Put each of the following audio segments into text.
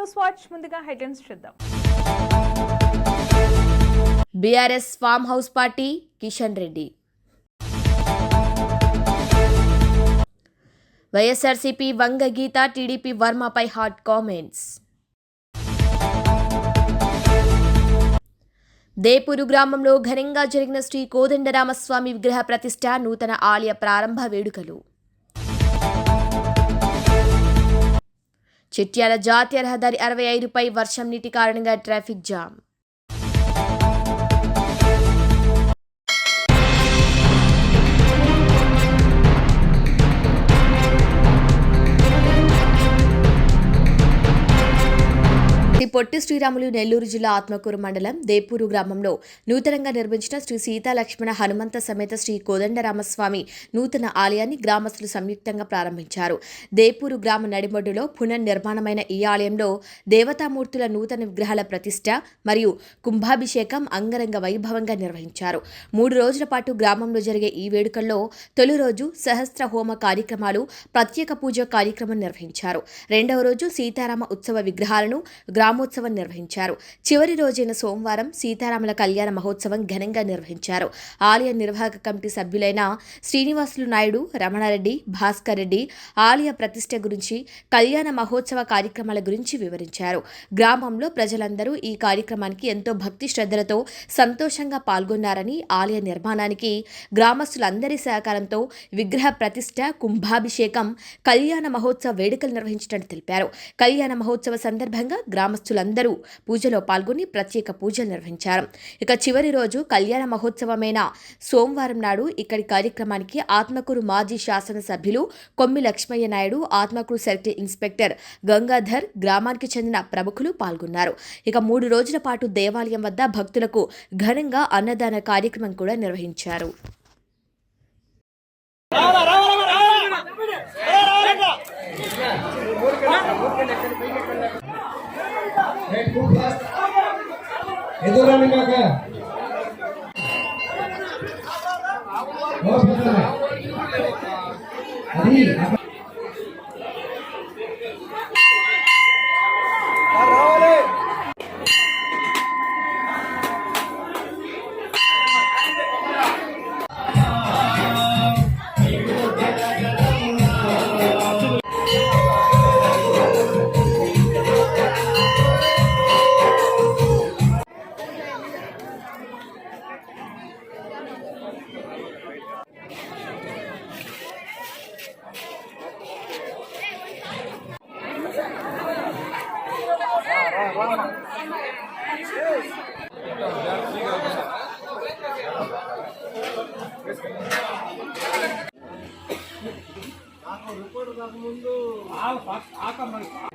News watch ముందుగా headlines చూద్దాం. BRS farm house party Kishan Reddy. YSRCP Vanga Geetha TDP వర్మపై hot comments. Depuru గ్రామంలో ఘనంగా జరిగిన శ్రీ కోదండరామస్వామి విగ్రహ ప్రతిష్ట నూతన ఆలయ ప్రారంభ వేడుకలు. చిట్యాల జాతీయ రహదారి అరవై ఐదుపై వర్షం నీటి కారణంగా ట్రాఫిక్ జామ్. పొట్టి శ్రీరాములు నెల్లూరు జిల్లా ఆత్మకూరు మండలం దేపూరు గ్రామంలో నూతనంగా నిర్మించిన శ్రీ సీతాలక్ష్మణ హనుమంత సమేత శ్రీ కోదండరామస్వామి నూతన ఆలయాన్ని గ్రామస్తులు సంయుక్తంగా ప్రారంభించారు. దేపూరు గ్రామ నడిబొడ్డులో పునర్నిర్మాణమైన ఈ ఆలయంలో దేవతామూర్తుల నూతన విగ్రహాల ప్రతిష్ట మరియు కుంభాభిషేకం అంగరంగ వైభవంగా నిర్వహించారు. మూడు రోజుల పాటు గ్రామంలో జరిగే ఈ వేడుకల్లో తొలి రోజు సహస్ర హోమ కార్యక్రమాలు ప్రత్యేక పూజ కార్యక్రమం నిర్వహించారు. రెండవ రోజు సీతారామ ఉత్సవ విగ్రహాలను మహోత్సవం నిర్వహించారు. చివరి రోజైన సోమవారం సీతారాముల కళ్యాణ మహోత్సవం ఘనంగా నిర్వహించారు. ఆలయ నిర్వాహక కమిటీ సభ్యులైన శ్రీనివాసులు నాయుడు రమణారెడ్డి భాస్కర్ రెడ్డి ఆలయ ప్రతిష్ట గురించి కళ్యాణ మహోత్సవ కార్యక్రమాల గురించి వివరించారు. గ్రామంలో ప్రజలందరూ ఈ కార్యక్రమానికి ఎంతో భక్తి శ్రద్ధలతో సంతోషంగా పాల్గొన్నారని ఆలయ నిర్మాణానికి గ్రామస్తులందరి సహకారంతో విగ్రహ ప్రతిష్ట కుంభాభిషేకం కళ్యాణ మహోత్సవ వేడుకలు నిర్వహించినట్టు తెలిపారు. కళ్యాణ మహోత్సవ సందర్భంగా గ్రామస్తుల భక్తులందరూ పూజలో పాల్గొని ప్రత్యేక పూజలు నిర్వహించారు. ఇక చివరి రోజు కళ్యాణ మహోత్సవమైన సోమవారం నాడు ఇక్కడి కార్యక్రమానికి ఆత్మకూరు మాజీ శాసనసభ్యులు కొమ్మి లక్ష్మయ్య నాయుడు ఆత్మకూరు సర్కిల్ ఇన్స్పెక్టర్ గంగాధర్ గ్రామానికి చెందిన ప్రముఖులు పాల్గొన్నారు. ఇక మూడు రోజుల పాటు దేవాలయం వద్ద భక్తులకు ఘనంగా అన్నదాన కార్యక్రమం కూడా నిర్వహించారు. ఎదురండి కాక మోసపోతున్నా. అది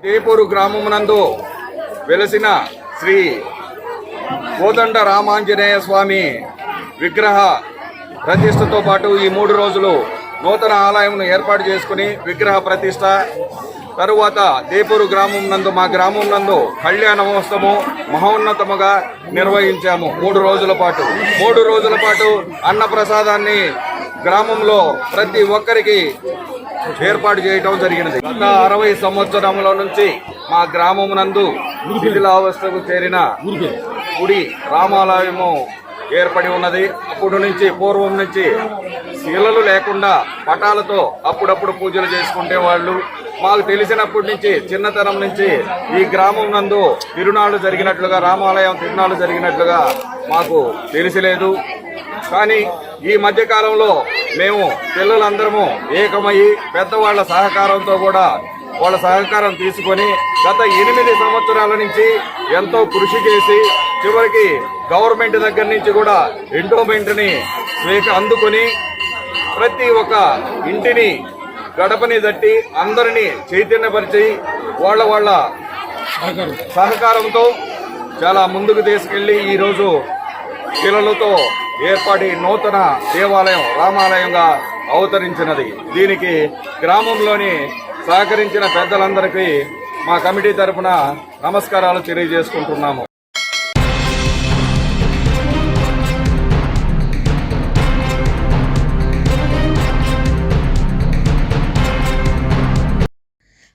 దేపూరు గ్రామమునందు వెలసిన శ్రీ కోదండ రామాంజనేయ స్వామి విగ్రహ ప్రతిష్టతో పాటు ఈ మూడు రోజులు నూతన ఆలయంను ఏర్పాటు చేసుకుని విగ్రహ ప్రతిష్ట తరువాత దేపూరు గ్రామం నందు మా గ్రామం నందు కళ్యాణ మహోన్నతముగా నిర్వహించాము మూడు రోజుల పాటు. మూడు రోజుల పాటు అన్న ప్రసాదాన్ని గ్రామంలో ప్రతి ఒక్కరికి ఏర్పాటు చేయటం జరిగినది. గత అరవై సంవత్సరముల నుంచి మా గ్రామం నందు శిథిలావస్థకు చేరిన గుడి రామాలయము ఏర్పడి ఉన్నది. అప్పుడు నుంచి పూర్వం నుంచి శిలలు లేకుండా పటాలతో అప్పుడప్పుడు పూజలు చేసుకుంటే వాళ్ళు. మాకు తెలిసినప్పటి నుంచి చిన్నతనం నుంచి ఈ గ్రామం నందు తిరునాళ్ళు జరిగినట్లుగా రామాలయం తిరునాళ్ళు జరిగినట్లుగా మాకు తెలిసిలేదు. కానీ ఈ మధ్యకాలంలో మేము పిల్లలందరము ఏకమయ్యి పెద్దవాళ్ళ సహకారంతో కూడా వాళ్ళ సహకారం తీసుకొని గత ఎనిమిది సంవత్సరాల నుంచి ఎంతో కృషి చేసి చివరికి గవర్నమెంట్ దగ్గర నుంచి కూడా ఎండోమెంట్ని స్వీక అందుకొని ప్రతి ఒక్క ఇంటిని గడపని తట్టి అందరినీ చైతన్యపరిచి వాళ్ళ వాళ్ళ సహకారంతో చాలా ముందుకు తీసుకెళ్ళి ఈరోజు పిల్లలతో ఏర్పడి నూతన దేవాలయం రామాలయంగా అవతరించినది. దీనికి గ్రామంలోని సహకరించిన పెద్దలందరికీ మా కమిటీ తరఫున నమస్కారాలు తెలియజేసుకుంటున్నాము.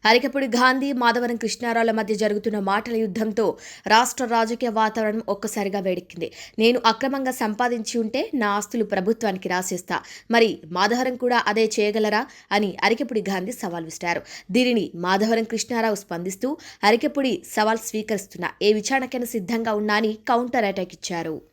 అరికపుడి గాంధీ మాధవరం కృష్ణారావుల మధ్య జరుగుతున్న మాటల యుద్ధంతో రాష్ట్ర రాజకీయ వాతావరణం ఒక్కసారిగా వేడెక్కింది. నేను అక్రమంగా సంపాదించి ఉంటే నా ఆస్తులు ప్రభుత్వానికి రాసేస్తా. మరి మాధవరం కూడా అదే చేయగలరా? అని అరికపుడి గాంధీ సవాల్ విసిరారు. దీనిని మాధవరం కృష్ణారావు స్పందిస్తూ అరికపుడి సవాల్ స్వీకరిస్తున్నా ఏ విచారణకైనా సిద్ధంగా ఉన్నా అని కౌంటర్ అటాక్ ఇచ్చారు.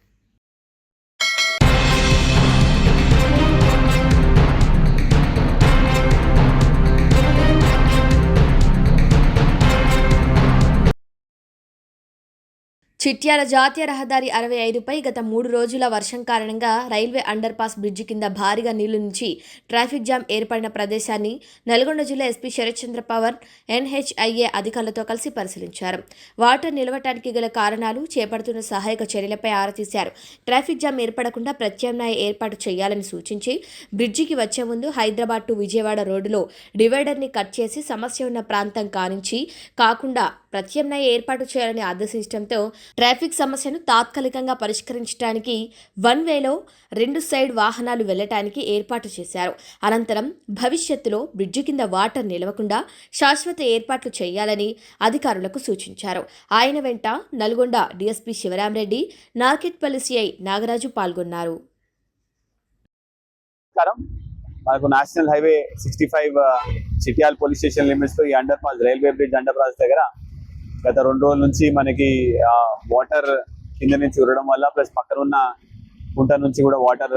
చిట్యాల జాతీయ రహదారి అరవై ఐదుపై గత మూడు రోజుల వర్షం కారణంగా రైల్వే అండర్ పాస్ బ్రిడ్జి కింద భారీగా నీళ్ళు నుంచి ట్రాఫిక్ జామ్ ఏర్పడిన ప్రదేశాన్ని నల్గొండ జిల్లా ఎస్పీ శరత్చంద్ర పవర్ ఎన్హెచ్ఐఏ అధికారులతో కలిసి పరిశీలించారు. వాటర్ నిలవటానికి గల కారణాలు చేపడుతున్న సహాయక చర్యలపై ఆరా తీశారు. ట్రాఫిక్ జామ్ ఏర్పడకుండా ప్రత్యామ్నాయ ఏర్పాటు చేయాలని సూచించి బ్రిడ్జికి వచ్చే ముందు హైదరాబాద్ టు విజయవాడ రోడ్డులో డివైడర్ని కట్ చేసి సమస్య ఉన్న ప్రాంతం కానించి కాకుండా ప్రత్యామ్నాయ ఏర్పాటు చేయాలని ఆదేశించడంతో ట్రాఫిక్ సమస్యను తాత్కాలికంగా పరిష్కరించడానికి వన్ వేలో రెండు సైడ్ వాహనాలు వెళ్ళటానికి ఏర్పాటు చేశారు. అనంతరం భవిష్యత్తులో బ్రిడ్జి కింద వాటర్ నిలవకుండా శాశ్వత ఏర్పాట్లు చేయాలని అధికారులకు సూచించారు. ఆయన వెంట నల్గొండ డీఎస్పీ శివరామరెడ్డి నార్కెట్పల్లి సిఐ నాగరాజు పాల్గొన్నారు. మనకు national highway sixty five Chityala police station limits ఈ underpass railway bridge underpass దగ్గర గత రెండు రోజుల నుంచి మనకి వాటర్ కింద నుంచి ఉరడం వల్ల ప్లస్ పక్కన ఉన్న కుంట నుంచి కూడా వాటర్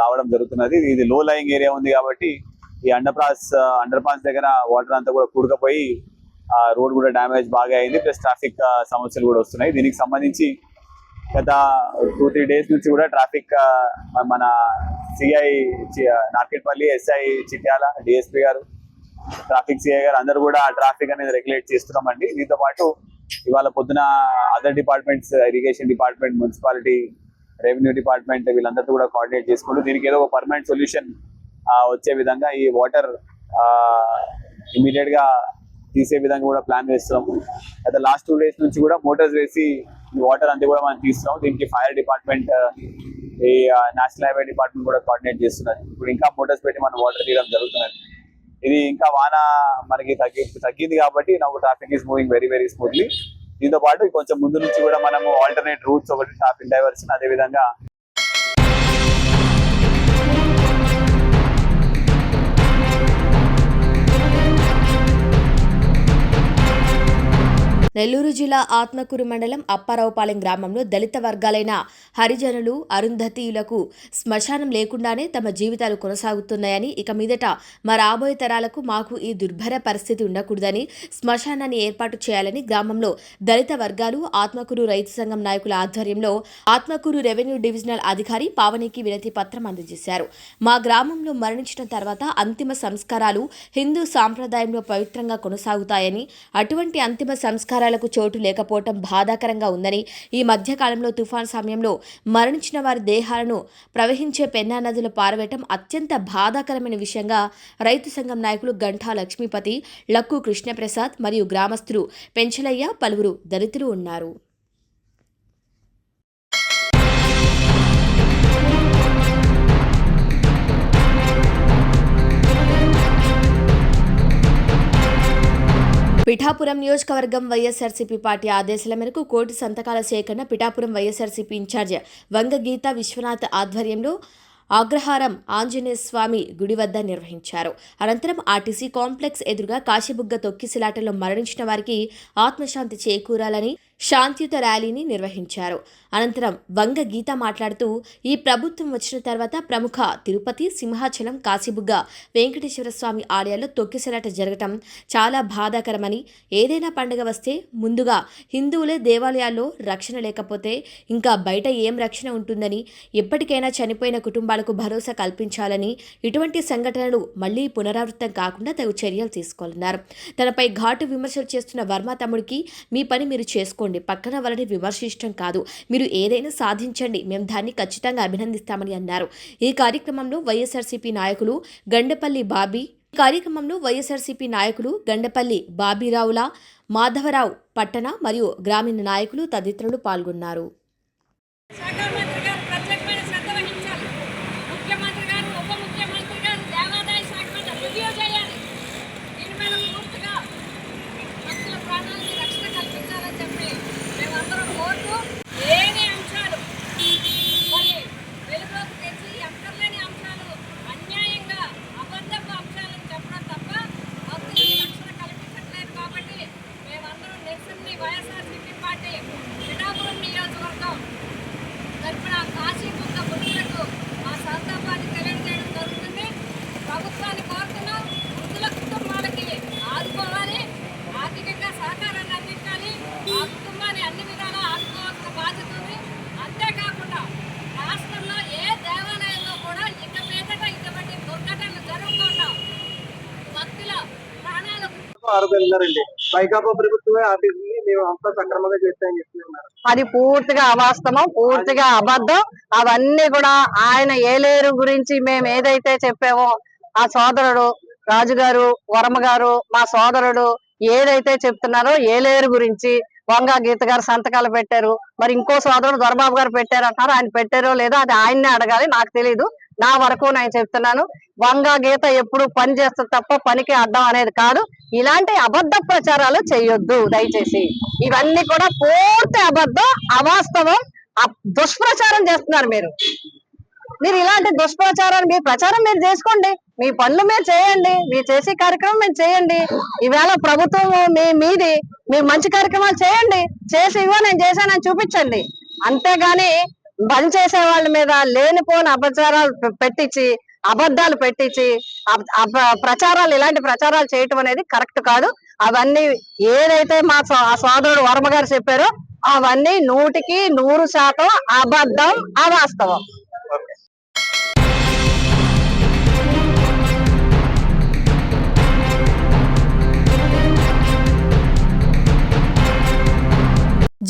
రావడం జరుగుతున్నది. ఇది లో లయింగ్ ఏరియా ఉంది కాబట్టి ఈ అండర్పాస్ అండర్పాస్ దగ్గర వాటర్ అంతా కూడా కూడకపోయి రోడ్ కూడా డ్యామేజ్ బాగా అయింది. ప్లస్ ట్రాఫిక్ సమస్యలు కూడా వస్తున్నాయి. దీనికి సంబంధించి గత టూ త్రీ డేస్ నుంచి కూడా ట్రాఫిక్ మన CI Narketpally SI Chityala DSP garu traffic CI garu అందరూ కూడా ట్రాఫిక్ అనేది రెగ్యులేట్ చేస్తున్నామండి. దీంతో పాటు ఇవాళ పొద్దున other departments irrigation department municipality revenue department వీళ్ళందరితో కూడా కోఆర్డినేట్ చేసుకుంటూ దీనికి ఏదో ఒక పర్మనెంట్ సొల్యూషన్ వచ్చే విధంగా ఈ వాటర్ ఇమీడియట్గా తీసే విధంగా కూడా ప్లాన్ వేస్తున్నాము అయితే లాస్ట్ టూ డేస్ నుంచి కూడా మోటార్స్ వేసి వాటర్ అంతా కూడా మనం తీస్తున్నాం. దీనికి ఫైర్ డిపార్ట్మెంట్ ఈ నేషనల్ హైవే డిపార్ట్మెంట్ కూడా కోఆర్డినేట్ చేస్తున్నారు. ఇప్పుడు ఇంకా మోటార్స్ పెట్టి మనం వాటర్ తీయడం జరుగుతున్నది. ఇది ఇంకా వాన మనకి తగ్గి తగ్గింది కాబట్టి నాకు traffic is moving very very smoothly దీంతో పాటు కొంచెం ముందు నుంచి కూడా మనము ఆల్టర్నేట్ రూట్స్ ఒకటి ట్రాఫిక్ డైవర్షన్ అదే విధంగా నెల్లూరు జిల్లా ఆత్మకూరు మండలం అప్పారావుపాలెం గ్రామంలో దళిత వర్గాలైన హరిజనులు అరుంధతీయులకు శ్మశానం లేకుండానే తమ జీవితాలు కొనసాగుతున్నాయని ఇక మీదట మా రాబోయే తరాలకు మాకు ఈ దుర్భర పరిస్థితి ఉండకూడదని శ్మశానాన్ని ఏర్పాటు చేయాలని గ్రామంలో దళిత వర్గాలు ఆత్మకూరు రైతు సంఘం నాయకుల ఆధ్వర్యంలో ఆత్మకూరు రెవెన్యూ డివిజనల్ అధికారి పావనికి వినతి పత్రం అందజేశారు. మా గ్రామంలో మరణించిన తర్వాత అంతిమ సంస్కారాలు హిందూ సాంప్రదాయంలో పవిత్రంగా కొనసాగుతాయని అటువంటి అంతిమ సంస్కారాలకు చోటు లేకపోవటం బాధాకరంగా ఉందని ఈ మధ్యకాలంలో తుఫాన్ సమయంలో మరణించిన వారి దేహాలను ప్రవహించే పెన్నా నదిలో పారవేయటం అత్యంత బాధాకరమైన విషయంగా రైతు సంఘం నాయకులు గంఠా లక్ష్మీపతి లక్కు కృష్ణప్రసాద్ మరియు గ్రామస్తులు పెంచలయ్య పలువురు దళితులు ఉన్నారు. పిఠాపురం నియోజకవర్గం వైఎస్ఆర్సీపీ పార్టీ ఆదేశాల మేరకు కోటి సంతకాల సేకరణ పిఠాపురం వైఎస్ఆర్సీపీ ఇన్ఛార్జ్ వంగ గీత విశ్వనాథ్ ఆధ్వర్యంలో అగ్రహారం ఆంజనేయ స్వామి గుడి వద్ద నిర్వహించారు. అనంతరం ఆర్టీసీ కాంప్లెక్స్ ఎదురుగా కాశీబుగ్గ తొక్కిసిలాటలో మరణించిన వారికి ఆత్మశాంతి చేకూరాలని శాంతియుత ర్యాలీని నిర్వహించారు. అనంతరం వంగ గీత మాట్లాడుతూ ఈ ప్రభుత్వం వచ్చిన తర్వాత ప్రముఖ తిరుపతి సింహాచలం కాశీబుగ్గ వెంకటేశ్వర స్వామి ఆలయాల్లో తొక్కిసలాట జరగటం చాలా బాధాకరమని ఏదైనా పండుగ వస్తే ముందుగా హిందువులే దేవాలయాల్లో రక్షణ లేకపోతే ఇంకా బయట ఏం రక్షణ ఉంటుందని ఎప్పటికైనా చనిపోయిన కుటుంబాలకు భరోసా కల్పించాలని ఇటువంటి సంఘటనలు మళ్ళీ పునరావృతం కాకుండా తగు చర్యలు తీసుకోవాలన్నారు. తనపై ఘాటు విమర్శలు చేస్తున్న వర్మ తమ్ముడికి మీ పని మీరు చేసుకోండి. పక్కన వాళ్ళని విమర్శించడం కాదు. మీరు ఏదైనా సాధించండి. మేము దాన్ని ఖచ్చితంగా అభినందిస్తామని అన్నారు. ఈ కార్యక్రమంలో వైఎస్ఆర్సీపీ నాయకులు గండపల్లి బాబీ ఈ కార్యక్రమంలో వైఎస్ఆర్సీపీ నాయకులు గండపల్లి బాబీరావుల మాధవరావు పట్టణ మరియు గ్రామీణ నాయకులు తదితరులు పాల్గొన్నారు. ప్రాణాలు వైకాపా ప్రభుత్వమే ఆఫీసుని మేము అంతా సక్రమంగా చేస్తామని చెప్తున్నారు అది పూర్తిగా అవాస్తవం పూర్తిగా అబద్ధం. అవన్నీ కూడా ఆయన ఏలేరు గురించి మేము ఏదైతే చెప్పామో ఆ సోదరుడు రాజుగారు వర్మ గారు మా సోదరుడు ఏదైతే చెప్తున్నారో ఏలేరు గురించి వంగ గీత గారు సంతకాలు పెట్టారు. మరి ఇంకో సోదరుడు దొరబాబు గారు పెట్టారు అంటారు ఆయన పెట్టారో లేదో అది ఆయన్నే అడగాలి నాకు తెలియదు నా వరకు నేను చెప్తున్నాను. వంగ గీత ఎప్పుడు పని చేస్తుంది తప్ప పనికి అర్థం అనేది కాదు. ఇలాంటి అబద్ధ ప్రచారాలు చేయొద్దు దయచేసి. ఇవన్నీ కూడా పూర్తి అబద్ధం అవాస్తవం దుష్ప్రచారం చేస్తున్నారు మీరు. మీరు ఇలాంటి దుష్ప్రచారాన్ని మీ ప్రచారం మీరు చేసుకోండి. మీ పనులు మీరు చేయండి. మీరు చేసే కార్యక్రమం మీరు చేయండి. ఈవేళ ప్రభుత్వం మీ మీది మీరు మంచి కార్యక్రమాలు చేయండి. చేసి ఇవో నేను చేశానని చూపించండి. అంతేగాని బంద్ చేసే వాళ్ళ మీద లేనిపోని అపచారాలు పెట్టించి అబద్ధాలు పెట్టించి అబ- ప్రచారాలు ఇలాంటి ప్రచారాలు చేయటం అనేది కరెక్ట్ కాదు. అవన్నీ ఏదైతే మా ఆ సోదరుడు వర్మ గారు చెప్పారో అవన్నీ నూటికి నూరు శాతం అబద్ధం అవాస్తవం.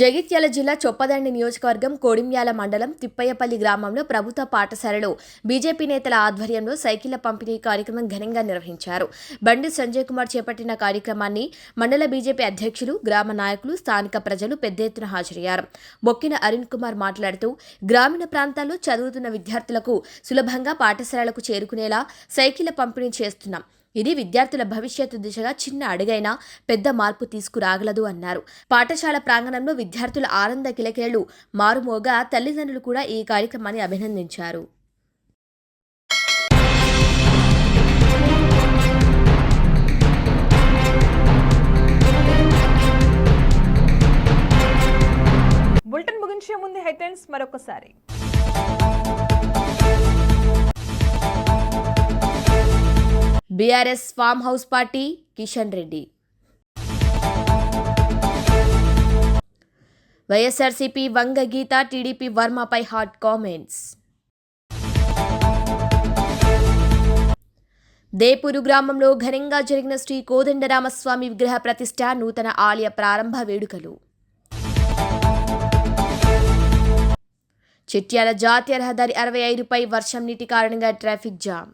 జగిత్యాల జిల్లా చొప్పదండి నియోజకవర్గం కోడిమ్యాల మండలం తిప్పయ్యపల్లి గ్రామంలో ప్రభుత్వ పాఠశాలలో బీజేపీ నేతల ఆధ్వర్యంలో సైకిళ్ళ పంపిణీ కార్యక్రమం ఘనంగా నిర్వహించారు. బండి సంజయ్ కుమార్ చేపట్టిన కార్యక్రమాన్ని మండల బీజేపీ అధ్యక్షులు గ్రామ నాయకులు స్థానిక ప్రజలు పెద్ద ఎత్తున హాజరయ్యారు. బొక్కిన అరుణ్ కుమార్ మాట్లాడుతూ గ్రామీణ ప్రాంతాల్లో చదువుతున్న విద్యార్థులకు సులభంగా పాఠశాలలకు చేరుకునేలా సైకిళ్ళ పంపిణీ చేస్తున్నాం. ఇది విద్యార్థుల భవిష్యత్తు దిశగా చిన్న అడుగైనా పెద్ద మార్పు తీసుకురాగలదు అన్నారు. పాఠశాల ప్రాంగణంలో విద్యార్థుల ఆనంద కిలకిలలు మారుమోగా తల్లిదండ్రులు కూడా ఈ కార్యక్రమాన్ని అభినందించారు. బులెటిన్ ముగించే ముందు హెడ్లైన్స్ మరొకసారి. BRS farm house party Kishan Reddy. YSRCP Vanga Geetha TDP వర్మపై hot comments. Depuru గ్రామంలో ఘనంగా జరిగిన శ్రీ కోదండరామస్వామి విగ్రహ ప్రతిష్ట నూతన ఆలయ ప్రారంభ వేడుకలు. చిట్యాల జాతీయ రహదారి అరవై ఐదుపై వర్షం నీటి కారణంగా ట్రాఫిక్ జామ్.